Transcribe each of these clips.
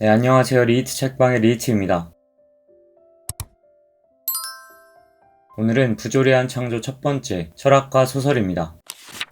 네, 안녕하세요. 리히트 책방의 리히트입니다. 오늘은 부조리한 창조 첫 번째 철학과 소설입니다.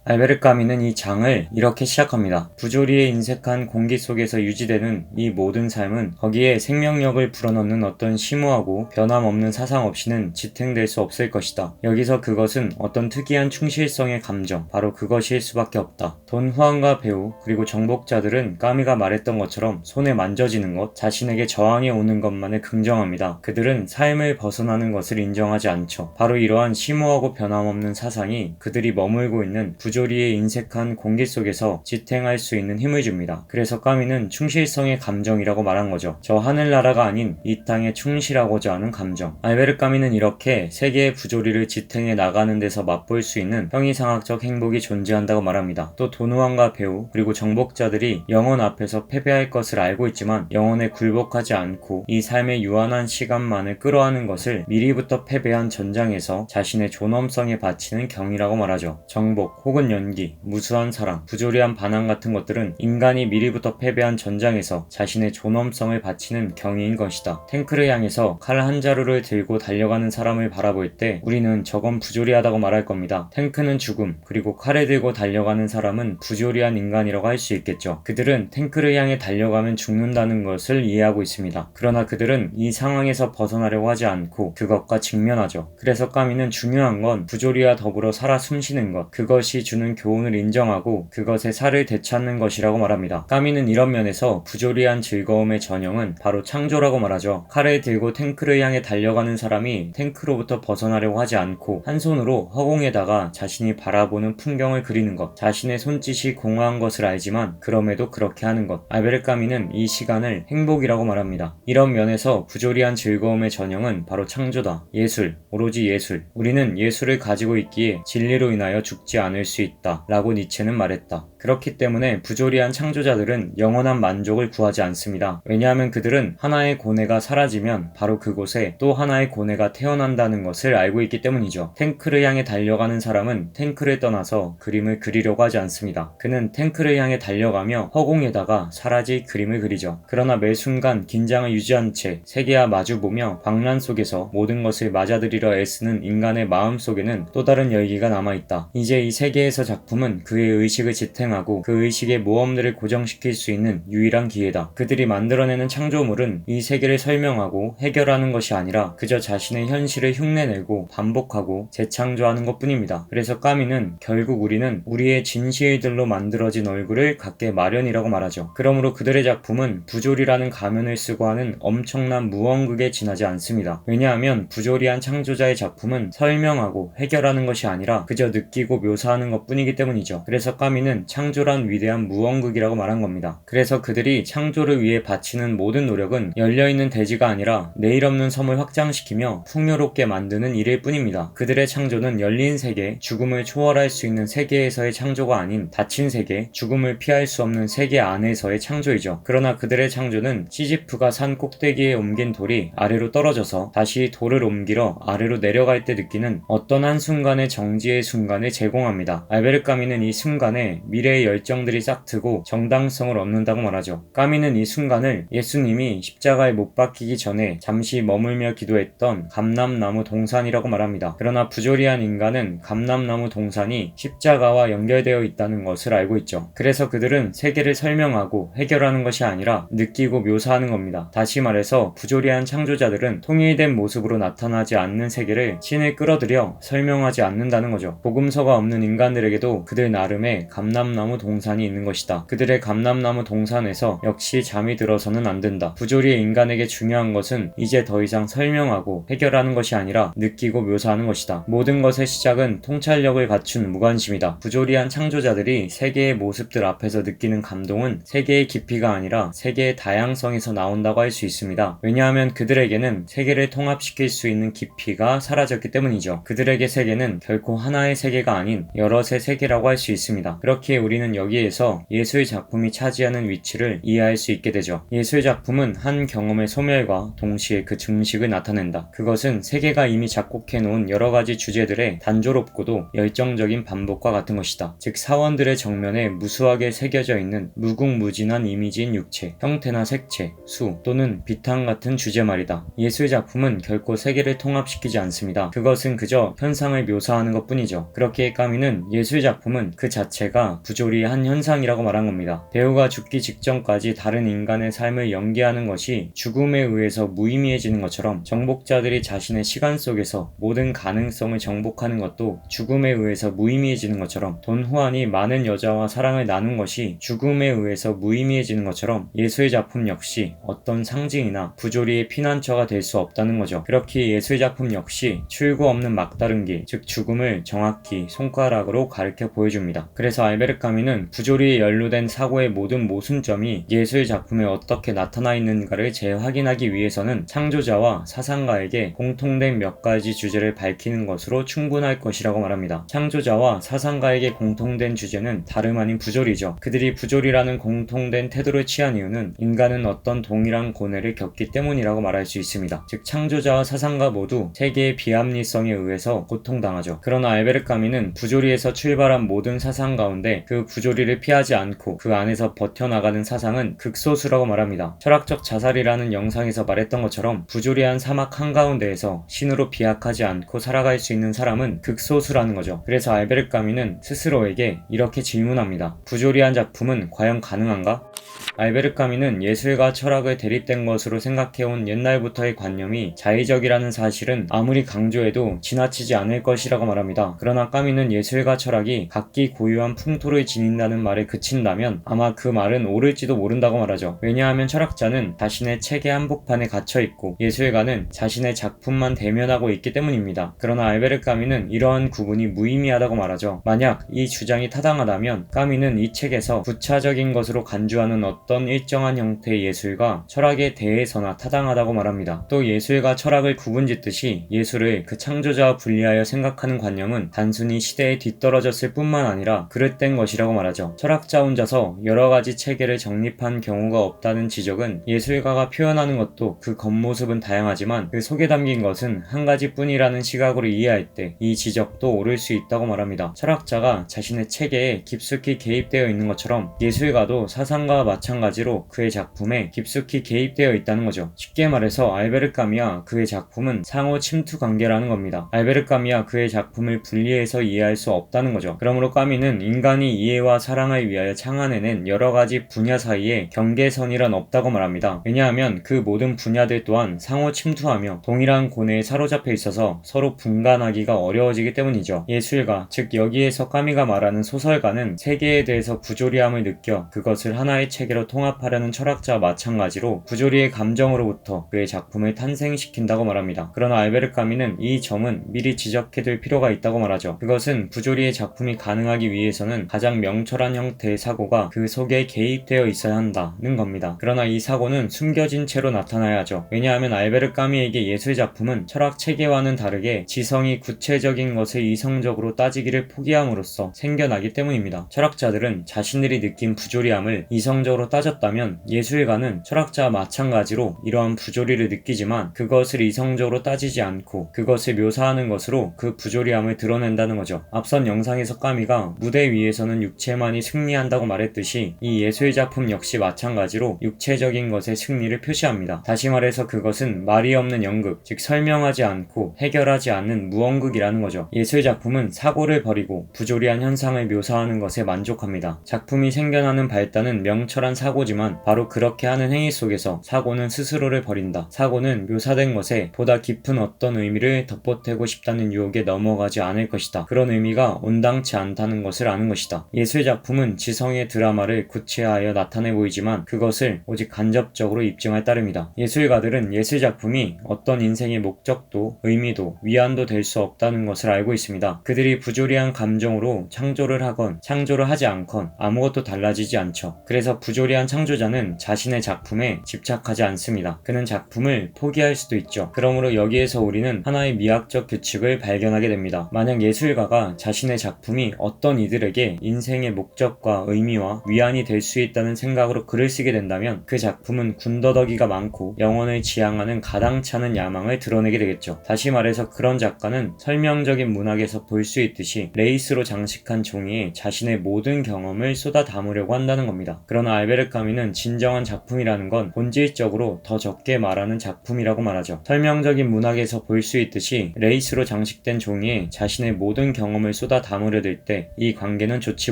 알베르 까미는 이 장을 이렇게 시작합니다. 부조리에 인색한 공기 속에서 유지되는 이 모든 삶은 거기에 생명력을 불어넣는 어떤 심오하고 변함없는 사상 없이는 지탱될 수 없을 것이다. 여기서 그것은 어떤 특이한 충실성의 감정, 바로 그것일 수밖에 없다. 돈 후안과 배우, 그리고 정복자들은 까미가 말했던 것처럼 손에 만져지는 것, 자신에게 저항해 오는 것만을 긍정합니다. 그들은 삶을 벗어나는 것을 인정하지 않죠. 바로 이러한 심오하고 변함없는 사상이 그들이 머물고 있는 부 조리의 인색한 공기 속에서 지탱할 수 있는 힘을 줍니다. 그래서 까미는 충실성의 감정이라고 말한 거죠. 저 하늘나라가 아닌 이 땅에 충실하고자 하는 감정. 알베르 까미는 이렇게 세계의 부조리를 지탱해 나가는 데서 맛볼 수 있는 형이상학적 행복이 존재한다고 말합니다. 또 도누왕과 배우 그리고 정복자들이 영혼 앞에서 패배할 것을 알고 있지만 영혼에 굴복하지 않고 이 삶의 유한한 시간만을 끌어하는 것을 미리부터 패배한 전장에서 자신의 존엄성에 바치는 경이라고 말하죠. 정복 혹은 연기, 무수한 사랑, 부조리한 반항 같은 것들은 인간이 미리부터 패배한 전장에서 자신의 존엄성을 바치는 경이인 것이다. 탱크를 향해서 칼 한 자루를 들고 달려가는 사람을 바라볼 때 우리는 저건 부조리하다고 말할 겁니다. 탱크는 죽음, 그리고 칼을 들고 달려가는 사람은 부조리한 인간이라고 할 수 있겠죠. 그들은 탱크를 향해 달려가면 죽는다는 것을 이해하고 있습니다. 그러나 그들은 이 상황에서 벗어나려고 하지 않고 그것과 직면하죠. 그래서 까미는 중요한 건 부조리와 더불어 살아 숨쉬는 것, 그것이 주는 교훈을 인정하고 그것에 살을 되찾는 것이라고 말합니다. 까미는 이런 면에서 부조리한 즐거움의 전형은 바로 창조라고 말하죠. 칼을 들고 탱크를 향해 달려가는 사람이 탱크로부터 벗어나려고 하지 않고 한 손으로 허공에다가 자신이 바라보는 풍경을 그리는 것, 자신의 손짓이 공허한 것을 알지만 그럼에도 그렇게 하는 것. 알베르 까미는 이 시간을 행복이라고 말합니다. 이런 면에서 부조리한 즐거움의 전형은 바로 창조다. 예술, 오로지 예술. 우리는 예술을 가지고 있기에 진리로 인하여 죽지 않을 수 있다. 라고 니체는 말했다. 그렇기 때문에 부조리한 창조자들은 영원한 만족을 구하지 않습니다. 왜냐하면 그들은 하나의 고뇌가 사라지면 바로 그곳에 또 하나의 고뇌가 태어난다는 것을 알고 있기 때문이죠. 탱크를 향해 달려가는 사람은 탱크를 떠나서 그림을 그리려고 하지 않습니다. 그는 탱크를 향해 달려가며 허공에다가 사라질 그림을 그리죠. 그러나 매 순간 긴장을 유지한 채 세계와 마주보며 광란 속에서 모든 것을 맞아들이려 애쓰는 인간의 마음 속에는 또 다른 열기가 남아있다. 이제 이 세계에서 작품은 그의 의식을 지탱 하고 그 의식의 모험들을 고정시킬 수 있는 유일한 기회다. 그들이 만들어내는 창조물은 이 세계를 설명하고 해결하는 것이 아니라 그저 자신의 현실을 흉내내고 반복하고 재창조하는 것 뿐입니다. 그래서 까미는 결국 우리는 우리의 진실들로 만들어진 얼굴을 갖게 마련이라고 말하죠. 그러므로 그들의 작품은 부조리라는 가면을 쓰고 하는 엄청난 무언극에 지나지 않습니다. 왜냐하면 부조리한 창조자의 작품은 설명하고 해결하는 것이 아니라 그저 느끼고 묘사하는 것 뿐이기 때문이죠. 그래서 까미는 창 조란 위대한 무언극이라고 말한 겁니다. 그래서 그들이 창조를 위해 바치는 모든 노력은 열려있는 대지가 아니라 내일 없는 섬을 확장시키며 풍요롭게 만드는 일일 뿐입니다. 그들의 창조는 열린 세계, 죽음을 초월할 수 있는 세계에서의 창조가 아닌 닫힌 세계, 죽음을 피할 수 없는 세계 안에서의 창조이죠. 그러나 그들의 창조는 시지프가 산 꼭대기에 옮긴 돌이 아래로 떨어져서 다시 돌을 옮기러 아래로 내려갈 때 느끼는 어떤 한순간의 정지의 순간을 제공합니다. 알베르 까미는 이 순간에 미래 의 열정들이 싹트고 정당성을 얻는다고 말하죠. 까미는 이 순간을 예수님이 십자가에 못 박히기 전에 잠시 머물며 기도했던 감람나무 동산이라고 말합니다. 그러나 부조리한 인간은 감람나무 동산이 십자가와 연결되어 있다는 것을 알고 있죠. 그래서 그들은 세계를 설명하고 해결하는 것이 아니라 느끼고 묘사하는 겁니다. 다시 말해서 부조리한 창조자들은 통일된 모습으로 나타나지 않는 세계를 신을 끌어들여 설명하지 않는다는 거죠. 복음서가 없는 인간들에게도 그들 나름의 감람나무 동산이 있는 것이다. 그들의 감람나무 동산에서 역시 잠이 들어서는 안 된다. 부조리의 인간에게 중요한 것은 이제 더 이상 설명하고 해결하는 것이 아니라 느끼고 묘사하는 것이다. 모든 것의 시작은 통찰력을 갖춘 무관심이다. 부조리한 창조자들이 세계의 모습들 앞에서 느끼는 감동은 세계의 깊이가 아니라 세계의 다양성에서 나온다고 할 수 있습니다. 왜냐하면 그들에게는 세계를 통합시킬 수 있는 깊이가 사라졌기 때문이죠. 그들에게 세계는 결코 하나의 세계가 아닌 여럿의 세계라고 할 수 있습니다. 그렇기에 우리는 여기에서 예술 작품이 차지하는 위치를 이해할 수 있게 되죠. 예술 작품은 한 경험의 소멸과 동시에 그 증식을 나타낸다. 그것은 세계가 이미 작곡해 놓은 여러 가지 주제들의 단조롭고도 열정적인 반복과 같은 것이다. 즉 사원들의 정면에 무수하게 새겨져 있는 무궁무진한 이미지인 육체, 형태나 색채, 수 또는 비탄 같은 주제 말이다. 예술 작품은 결코 세계를 통합시키지 않습니다. 그것은 그저 현상을 묘사하는 것 뿐이죠. 그렇기에 까미는 예술 작품은 그 자체가 부 조리의 한 현상이라고 말한 겁니다. 배우가 죽기 직전까지 다른 인간의 삶을 연기하는 것이 죽음에 의해서 무의미해지는 것처럼 정복자들이 자신의 시간 속에서 모든 가능성을 정복하는 것도 죽음에 의해서 무의미해지는 것처럼 돈 후안이 많은 여자와 사랑을 나눈 것이 죽음에 의해서 무의미해지는 것처럼 예술 작품 역시 어떤 상징이나 부조리의 피난처가 될 수 없다는 거죠. 그렇게 예술 작품 역시 출구 없는 막다른 길, 즉 죽음을 정확히 손가락으로 가르쳐 보여줍니다. 그래서 알베르 까미는 부조리에 연루된 사고의 모든 모순점이 예술 작품에 어떻게 나타나 있는가를 재확인하기 위해서는 창조자와 사상가에게 공통된 몇 가지 주제를 밝히는 것으로 충분할 것이라고 말합니다. 창조자와 사상가에게 공통된 주제는 다름 아닌 부조리죠. 그들이 부조리라는 공통된 태도를 취한 이유는 인간은 어떤 동일한 고뇌를 겪기 때문이라고 말할 수 있습니다. 즉 창조자와 사상가 모두 세계의 비합리성에 의해서 고통당하죠. 그러나 알베르 까미는 부조리에서 출발한 모든 사상 가운데 그 부조리를 피하지 않고 그 안에서 버텨나가는 사상은 극소수라고 말합니다. 철학적 자살이라는 영상에서 말했던 것처럼 부조리한 사막 한가운데에서 신으로 비약하지 않고 살아갈 수 있는 사람은 극소수라는 거죠. 그래서 알베르 까미는 스스로에게 이렇게 질문합니다. 부조리한 작품은 과연 가능한가? 알베르 까미는 예술과 철학을 대립된 것으로 생각해온 옛날부터의 관념이 자의적이라는 사실은 아무리 강조해도 지나치지 않을 것이라고 말합니다. 그러나 까미는 예술과 철학이 각기 고유한 풍토를 지닌다는 말에 그친다면 아마 그 말은 옳을지도 모른다고 말하죠. 왜냐하면 철학자는 자신의 책의 한복판에 갇혀 있고 예술가는 자신의 작품만 대면하고 있기 때문입니다. 그러나 알베르 까미는 이러한 구분이 무의미하다고 말하죠. 만약 이 주장이 타당하다면 까미는 이 책에서 부차적인 것으로 간주하는 어떤 일정한 형태의 예술과 철학에 대해서나 타당하다고 말합니다. 또 예술과 철학을 구분짓듯이 예술을 그 창조자와 분리하여 생각하는 관념은 단순히 시대에 뒤떨어졌을 뿐만 아니라 그릇된 것이라고 말하죠. 철학자 혼자서 여러 가지 체계를 정립한 경우가 없다는 지적은 예술가가 표현하는 것도 그 겉모습은 다양하지만 그 속에 담긴 것은 한 가지뿐이라는 시각으로 이해할 때 이 지적도 옳을 수 있다고 말합니다. 철학자가 자신의 체계에 깊숙이 개입되어 있는 것처럼 예술가도 사상가와 마찬가지로 그의 작품에 깊숙이 개입되어 있다는 거죠. 쉽게 말해서 알베르 까미와 그의 작품은 상호 침투 관계라는 겁니다. 알베르 까미와 그의 작품을 분리해서 이해할 수 없다는 거죠. 그러므로 까미는 인간이 이해와 사랑을 위하여 창안해낸 여러 가지 분야 사이에 경계선이란 없다고 말합니다. 왜냐하면 그 모든 분야들 또한 상호 침투하며 동일한 고뇌에 사로잡혀 있어서 서로 분간하기가 어려워지기 때문이죠. 예술가, 즉 여기에서 까미가 말하는 소설가는 세계에 대해서 부조리함을 느껴 그것을 하나의 체계로 통합하려는 철학자와 마찬가지로 부조리의 감정으로부터 그의 작품을 탄생시킨다고 말합니다. 그러나 알베르 까미는 이 점은 미리 지적해둘 필요가 있다고 말하죠. 그것은 부조리의 작품이 가능하기 위해서는 가장 명철한 형태의 사고가 그 속에 개입되어 있어야 한다는 겁니다. 그러나 이 사고는 숨겨진 채로 나타나야 하죠. 왜냐하면 알베르 까미에게 예술 작품은 철학 체계와는 다르게 지성이 구체적인 것을 이성적으로 따지기를 포기함으로써 생겨나기 때문입니다. 철학자들은 자신들이 느낀 부조리함을 이성적으로 따졌다면 예술가는 철학자와 마찬가지로 이러한 부조리를 느끼지만 그것을 이성적으로 따지지 않고 그것을 묘사하는 것으로 그 부조리함을 드러낸다는 거죠. 앞선 영상에서 까미가 무대 위에서는 육체만이 승리한다고 말했듯이 이 예술 작품 역시 마찬가지로 육체적인 것의 승리를 표시합니다. 다시 말해서 그것은 말이 없는 연극, 즉 설명하지 않고 해결하지 않는 무언극이라는 거죠. 예술 작품은 사고를 버리고 부조리한 현상을 묘사하는 것에 만족합니다. 작품이 생겨나는 발단은 명철한 사고지만 바로 그렇게 하는 행위 속에서 사고는 스스로를 버린다. 사고는 묘사된 것에 보다 깊은 어떤 의미를 덧보태고 싶다는 유혹에 넘어가지 않을 것이다. 그런 의미가 온당치 않다는 것을 아는 것이다. 예술 작품은 지성의 드라마를 구체하여 나타내 보이지만 그것을 오직 간접적으로 입증할 따름이다. 예술가들은 예술 작품이 어떤 인생의 목적도 의미도 위안도 될 수 없다는 것을 알고 있습니다. 그들이 부조리한 감정으로 창조를 하건 창조를 하지 않건 아무것도 달라지지 않죠. 그래서 부조리 부조리한 창조자는 자신의 작품에 집착하지 않습니다. 그는 작품을 포기할 수도 있죠. 그러므로 여기에서 우리는 하나의 미학적 규칙을 발견하게 됩니다. 만약 예술가가 자신의 작품이 어떤 이들에게 인생의 목적과 의미와 위안이 될 수 있다는 생각으로 글을 쓰게 된다면 그 작품은 군더더기가 많고 영혼을 지향하는 가당찮은 야망을 드러내게 되겠죠. 다시 말해서 그런 작가는 설명적인 문학에서 볼 수 있듯이 레이스로 장식한 종이에 자신의 모든 경험을 쏟아 담으려고 한다는 겁니다. 그러나 알베르 카미는 진정한 작품이라는 건 본질적으로 더 적게 말하는 작품이라고 말하죠. 설명적인 문학에서 볼 수 있듯이 레이스로 장식된 종이에 자신의 모든 경험을 쏟아 담으려 들 때 이 관계는 좋지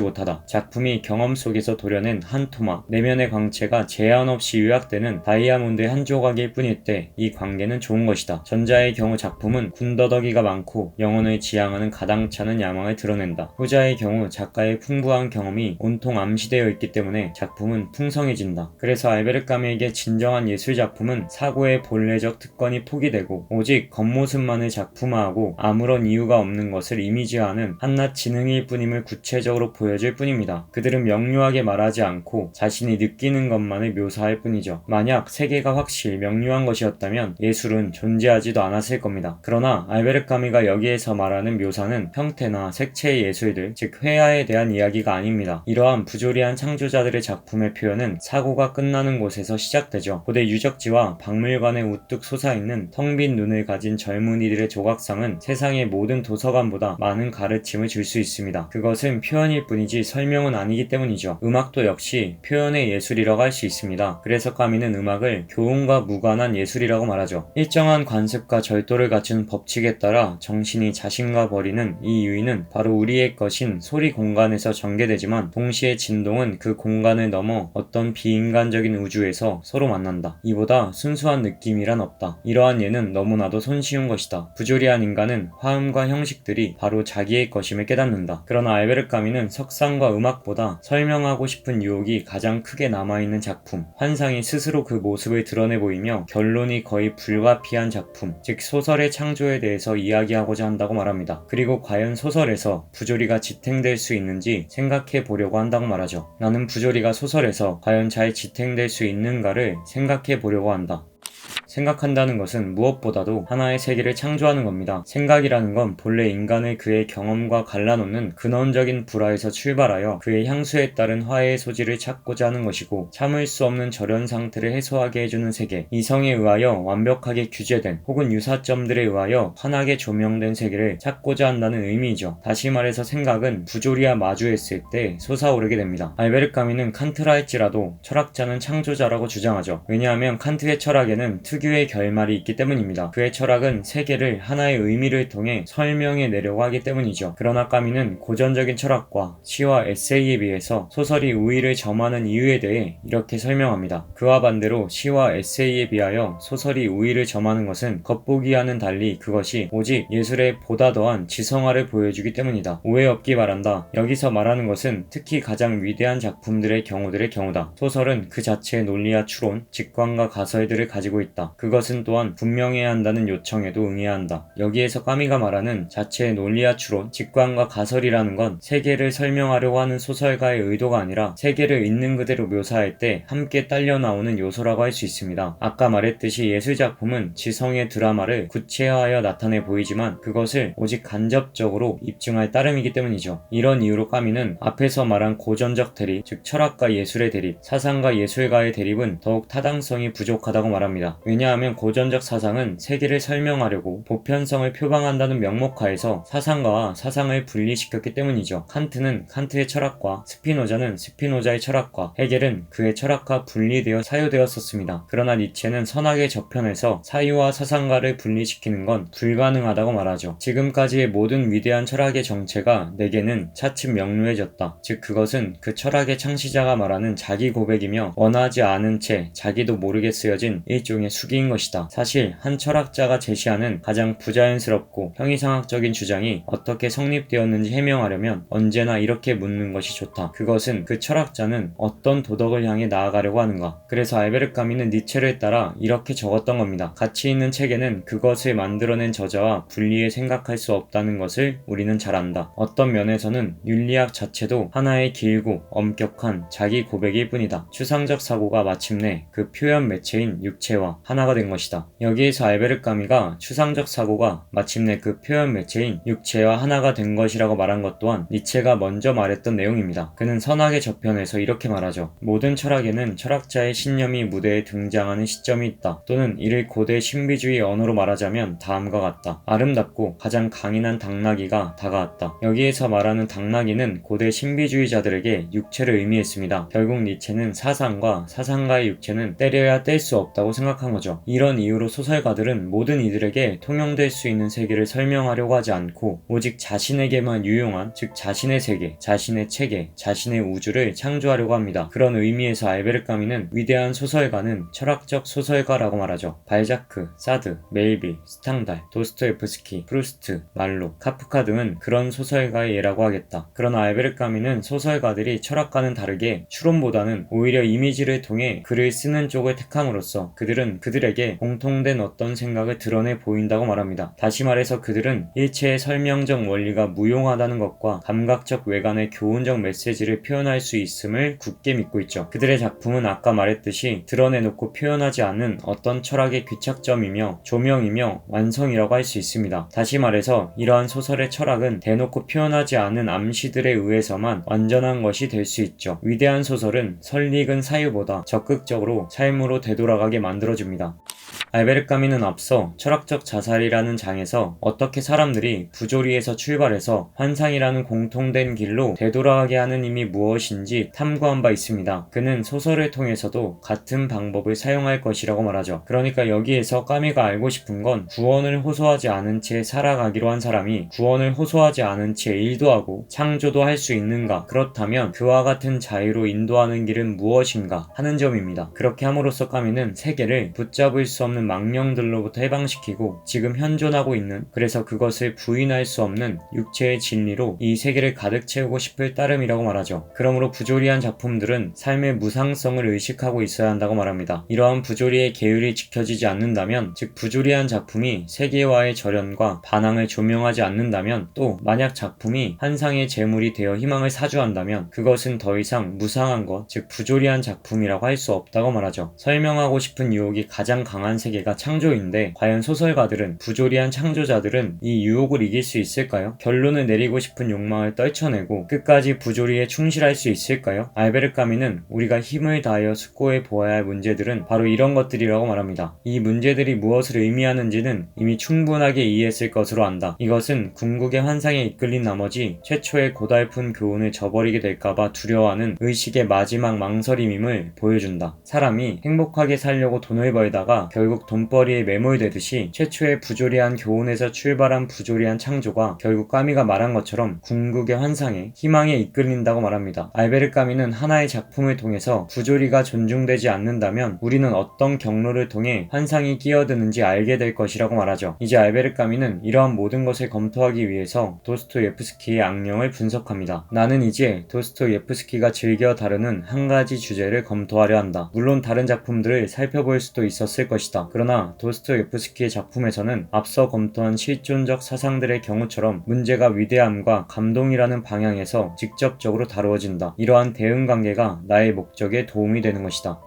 못하다. 작품이 경험 속에서 도려낸 한 토막, 내면의 광채가 제한 없이 요약되는 다이아몬드의 한 조각일 뿐일 때 이 관계는 좋은 것이다. 전자의 경우 작품은 군더더기가 많고 영혼을 지향하는 가당찮은 야망을 드러낸다. 후자의 경우 작가의 풍부한 경험이 온통 암시되어 있기 때문에 작품은 풍 성해진다. 그래서 알베르 까미에게 진정한 예술 작품은 사고의 본래적 특권이 포기되고 오직 겉모습만을 작품화하고 아무런 이유가 없는 것을 이미지화하는 한낱 지능일 뿐임을 구체적으로 보여줄 뿐입니다. 그들은 명료하게 말하지 않고 자신이 느끼는 것만을 묘사할 뿐이죠. 만약 세계가 확실히 명료한 것이었다면 예술은 존재하지도 않았을 겁니다. 그러나 알베르 까미가 여기에서 말하는 묘사는 형태나 색채의 예술들, 즉 회화에 대한 이야기가 아닙니다. 이러한 부조리한 창조자들의 작품의 표현은 사고가 끝나는 곳에서 시작되죠. 고대 유적지와 박물관에 우뚝 솟아있는 텅 빈 눈을 가진 젊은이들의 조각상은 세상의 모든 도서관보다 많은 가르침을 줄 수 있습니다. 그것은 표현일 뿐이지 설명은 아니기 때문이죠. 음악도 역시 표현의 예술이라고 할 수 있습니다. 그래서 까미는 음악을 교훈과 무관한 예술이라고 말하죠. 일정한 관습과 절도를 갖춘 법칙에 따라 정신이 자신과 버리는 이 유인은 바로 우리의 것인 소리 공간에서 전개되지만 동시에 진동은 그 공간을 넘어 어떤 비인간적인 우주에서 서로 만난다. 이보다 순수한 느낌이란 없다. 이러한 예는 너무나도 손쉬운 것이다. 부조리한 인간은 화음과 형식들이 바로 자기의 것임을 깨닫는다. 그러나 알베르 까미는 석상과 음악보다 설명하고 싶은 유혹이 가장 크게 남아있는 작품, 환상이 스스로 그 모습을 드러내 보이며 결론이 거의 불가피한 작품, 즉 소설의 창조에 대해서 이야기하고자 한다고 말합니다. 그리고 과연 소설에서 부조리가 지탱될 수 있는지 생각해 보려고 한다고 말하죠. 나는 부조리가 소설에서 과연 잘 지탱될 수 있는가를 생각해 보려고 한다. 생각한다는 것은 무엇보다도 하나의 세계를 창조하는 겁니다. 생각이라는 건 본래 인간을 그의 경험과 갈라놓는 근원적인 불화에서 출발하여 그의 향수에 따른 화해의 소지를 찾고자 하는 것이고 참을 수 없는 절연 상태를 해소하게 해주는 세계, 이성에 의하여 완벽하게 규제된 혹은 유사점들에 의하여 환하게 조명된 세계를 찾고자 한다는 의미이죠. 다시 말해서 생각은 부조리와 마주했을 때 솟아오르게 됩니다. 알베르 까미는 칸트라 할지라도 철학자는 창조자라고 주장하죠. 왜냐하면 칸트의 철학에는 특 유의 결말이 있기 때문입니다. 그의 철학은 세계를 하나의 의미를 통해 설명해 내려고 하기 때문이죠. 그러나 까미는 고전적인 철학과 시와 에세이에 비해서 소설이 우위를 점하는 이유에 대해 이렇게 설명합니다. 그와 반대로 시와 에세이에 비하여 소설이 우위를 점하는 것은 겉보기와는 달리 그것이 오직 예술의 보다 더한 지성화를 보여주기 때문이다. 오해 없기 바란다. 여기서 말하는 것은 특히 가장 위대한 작품들의 경우들의 경우다. 소설은 그 자체의 논리와 추론, 직관과 가설들을 가지고 있다. 그것은 또한 분명해야 한다는 요청에도 응해야 한다. 여기에서 까미가 말하는 자체의 논리와 추론, 직관과 가설이라는 건 세계를 설명하려고 하는 소설가의 의도가 아니라 세계를 있는 그대로 묘사할 때 함께 딸려 나오는 요소라고 할 수 있습니다. 아까 말했듯이 예술작품은 지성의 드라마를 구체화하여 나타내 보이지만 그것을 오직 간접적으로 입증할 따름이기 때문이죠. 이런 이유로 까미는 앞에서 말한 고전적 대립, 즉 철학과 예술의 대립, 사상과 예술가의 대립은 더욱 타당성이 부족하다고 말합니다. 왜냐 하면 고전적 사상은 세계를 설명하려고 보편성을 표방한다는 명목하에서 사상가와 사상을 분리시켰기 때문이죠. 칸트는 칸트의 철학과 스피노자는 스피노자의 철학과 헤겔은 그의 철학과 분리되어 사유되었었습니다. 그러나 니체는 선악의 저편에서 사유와 사상가를 분리시키는 건 불가능하다고 말하죠. 지금까지의 모든 위대한 철학의 정체가 내게는 차츰 명료해졌다. 즉 그것은 그 철학의 창시자가 말하는 자기 고백이며 원하지 않은 채 자기도 모르게 쓰여진 일종의 수기 부득이인 것이다. 사실 한 철학자가 제시하는 가장 부자연스럽고 형이상학적인 주장이 어떻게 성립되었는지 해명하려면 언제나 이렇게 묻는 것이 좋다. 그것은 그 철학자는 어떤 도덕을 향해 나아가려고 하는가. 그래서 알베르 까미는 니체를 따라 이렇게 적었던 겁니다. 가치 있는 책에는 그것을 만들어낸 저자와 분리해 생각할 수 없다는 것을 우리는 잘 안다. 어떤 면에서는 윤리학 자체도 하나의 길고 엄격한 자기 고백일 뿐이다. 추상적 사고가 마침내 그 표현 매체인 육체와 하나 가 된 것이다. 여기에서 알베르 까미가 추상적 사고가 마침내 그 표현 매체인 육체와 하나가 된 것이라고 말한 것 또한 니체가 먼저 말했던 내용입니다. 그는 선악의 저편에서 이렇게 말하죠. 모든 철학에는 철학자의 신념이 무대에 등장하는 시점이 있다. 또는 이를 고대 신비주의 언어로 말하자면 다음과 같다. 아름답고 가장 강인한 당나귀가 다가왔다. 여기에서 말하는 당나귀는 고대 신비주의자들에게 육체를 의미했습니다. 결국 니체는 사상과 사상가의 육체는 때려야 뗄 수 없다고 생각한 거죠. 이런 이유로 소설가들은 모든 이들에게 통용될 수 있는 세계를 설명하려고 하지 않고 오직 자신에게만 유용한 즉 자신의 세계, 자신의 체계, 자신의 우주를 창조하려고 합니다. 그런 의미에서 알베르 까미는 위대한 소설가는 철학적 소설가라고 말하죠. 발자크, 사드, 멜빌, 스탕달, 도스토예프스키, 프루스트, 말로, 카프카 등은 그런 소설가의 예라고 하겠다. 그러나 알베르 까미는 소설가들이 철학과는 다르게 추론보다는 오히려 이미지를 통해 글을 쓰는 쪽을 택함으로써 그들은 그 들에게 공통된 어떤 생각을 드러내 보인다고 말합니다. 다시 말해서 그들은 일체의 설명적 원리가 무용하다는 것과 감각적 외관의 교훈적 메시지를 표현할 수 있음을 굳게 믿고 있죠. 그들의 작품은 아까 말했듯이 드러내놓고 표현하지 않는 어떤 철학의 귀착점이며 조명이며 완성이라고 할 수 있습니다. 다시 말해서 이러한 소설의 철학은 대놓고 표현하지 않은 암시들에 의해서만 완전한 것이 될 수 있죠. 위대한 소설은 설익은 사유보다 적극적으로 삶으로 되돌아가게 만들어줍니다. 감사합니다. 알베르 까미는 앞서 철학적 자살이라는 장에서 어떻게 사람들이 부조리에서 출발해서 환상이라는 공통된 길로 되돌아가게 하는 힘이 무엇인지 탐구한 바 있습니다. 그는 소설을 통해서도 같은 방법을 사용할 것이라고 말하죠. 그러니까 여기에서 까미가 알고 싶은 건 구원을 호소하지 않은 채 살아가기로 한 사람이 구원을 호소하지 않은 채 일도 하고 창조도 할 수 있는가? 그렇다면 그와 같은 자유로 인도하는 길은 무엇인가? 하는 점입니다. 그렇게 함으로써 까미는 세계를 붙잡을 수 없는 망령들로부터 해방시키고 지금 현존하고 있는 그래서 그것을 부인할 수 없는 육체의 진리로 이 세계를 가득 채우고 싶을 따름이라고 말하죠. 그러므로 부조리한 작품들은 삶의 무상성을 의식하고 있어야 한다고 말합니다. 이러한 부조리의 계율이 지켜지지 않는다면 즉 부조리한 작품이 세계와의 절연과 반항을 조명하지 않는다면 또 만약 작품이 한상의 재물이 되어 희망을 사주한다면 그것은 더 이상 무상한 것, 즉 부조리한 작품이라고 할 수 없다고 말하죠. 설명하고 싶은 유혹이 가장 강한 세계 가 창조인데 과연 소설가들은 부조리한 창조자들은 이 유혹을 이길 수 있을까요? 결론을 내리고 싶은 욕망을 떨쳐내고 끝까지 부조리에 충실할 수 있을까요? 알베르 까미는 우리가 힘을 다하여 숙고해 보아야 할 문제들은 바로 이런 것들이라고 말합니다. 이 문제들이 무엇을 의미하는지는 이미 충분하게 이해했을 것으로 안다. 이것은 궁극의 환상에 이끌린 나머지 최초의 고달픈 교훈을 저버리게 될까봐 두려워하는 의식의 마지막 망설임임을 보여준다. 사람이 행복하게 살려고 돈을 벌다가 결국 돈벌이에 매몰되듯이 최초의 부조리한 교훈에서 출발한 부조리한 창조가 결국 까미가 말한 것처럼 궁극의 환상에 희망에 이끌린다고 말합니다. 알베르 까미는 하나의 작품을 통해서 부조리가 존중되지 않는다면 우리는 어떤 경로를 통해 환상이 끼어드는지 알게 될 것이라고 말하죠. 이제 알베르 까미는 이러한 모든 것을 검토하기 위해서 도스토예프스키의 악령을 분석합니다. 나는 이제 도스토예프스키가 즐겨 다루는 한 가지 주제를 검토하려 한다. 물론 다른 작품들을 살펴볼 수도 있었을 것이 다. 그러나 도스토예프스키의 작품에서는 앞서 검토한 실존적 사상들의 경우처럼 문제가 위대함과 감동이라는 방향에서 직접적으로 다루어진다. 이러한 대응 관계가 나의 목적에 도움이 되는 것이다.